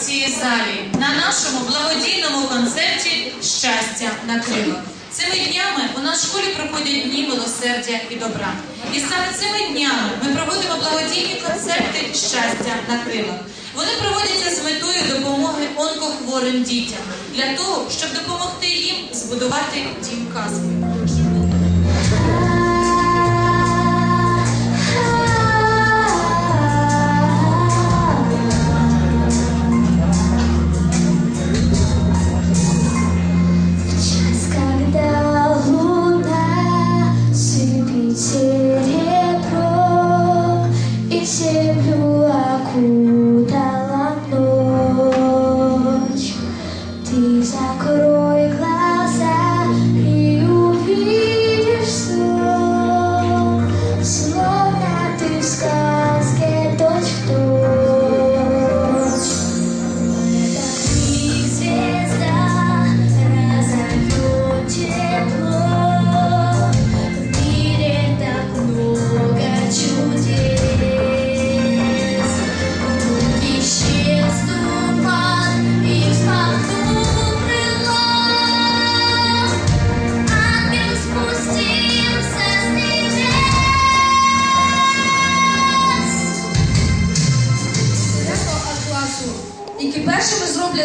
цій залі на нашому благодійному концерті Щастя на крилах. Цими днями у нас в школі проходять дні милосердя і добра. І саме цими днями ми проводимо благодійні концерти Щастя на крилах. Вони проводяться з метою допомоги онкохворим дітям для того, щоб допомогти їм збудувати дім казки.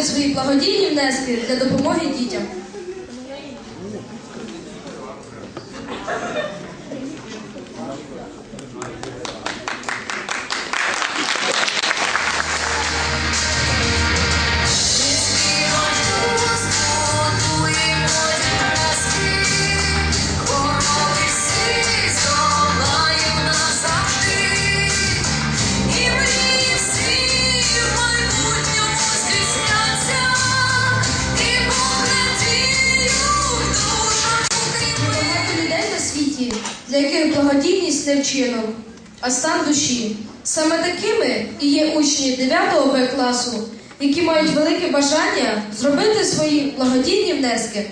Свої благодійні внески для допомоги дітям. Не вчинок, а стан душі. Саме такими і є учні 9 Б класу, які мають велике бажання зробити свої благодійні внески.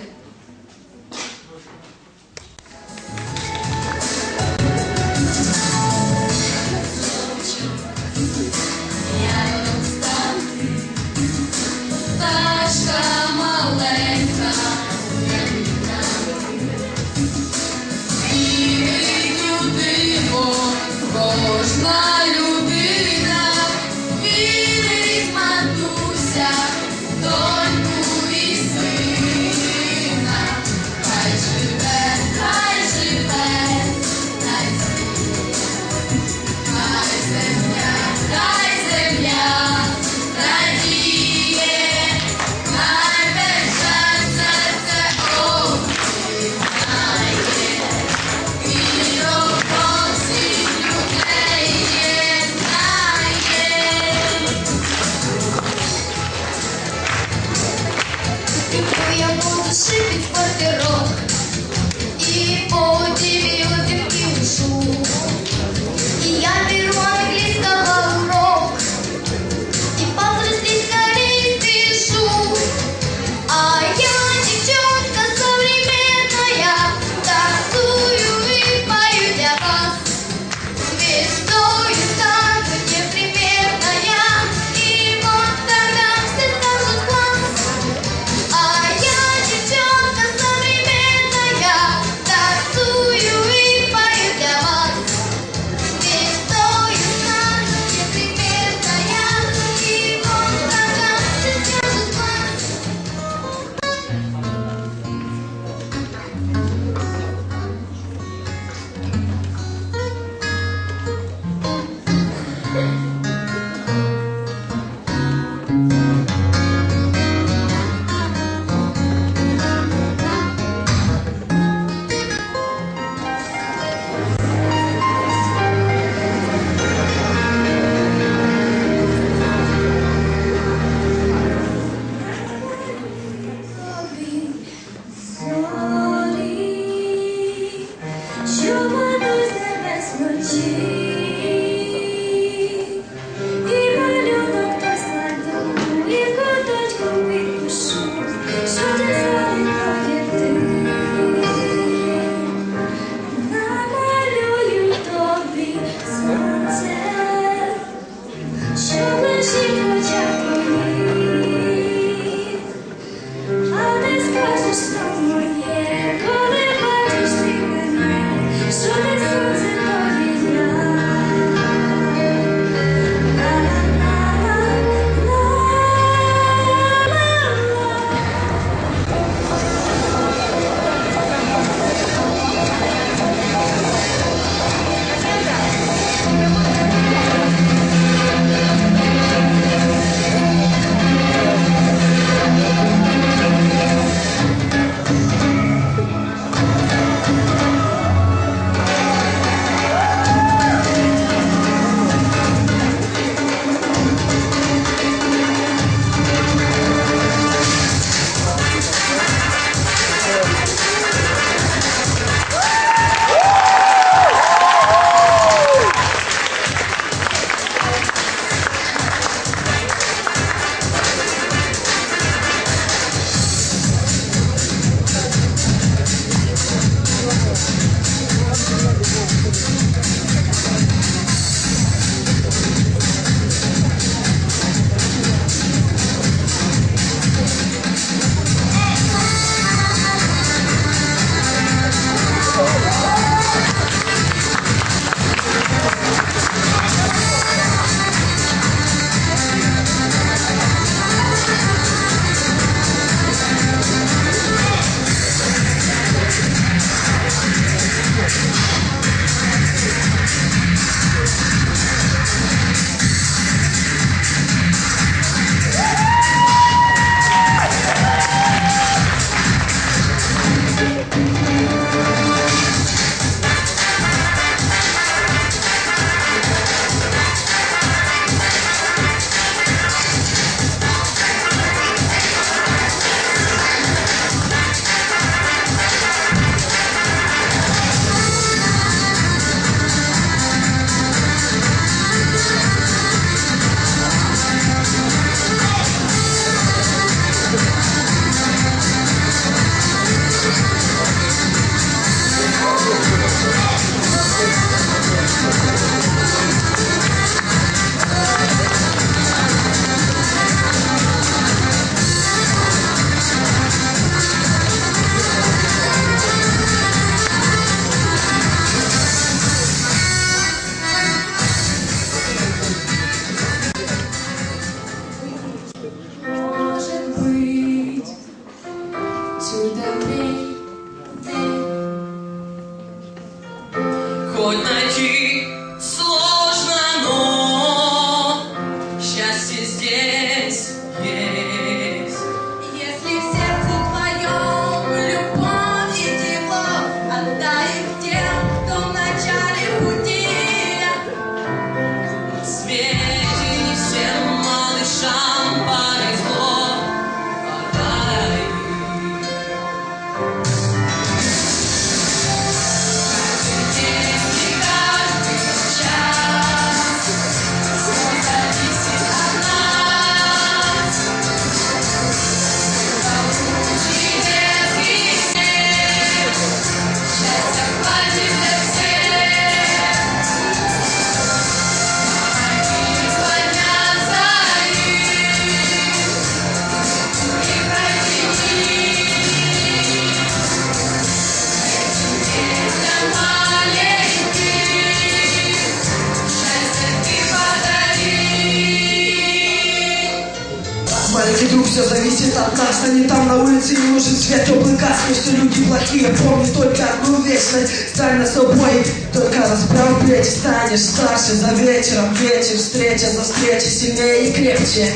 Все зависит от нас. Они там на улице не нужен свет теплый газ Но все люди плохие, помни только одну вечность Стань на собой, только расправ плечи Станешь старше за вечером. Вечер, встреча за встречей Сильнее и крепче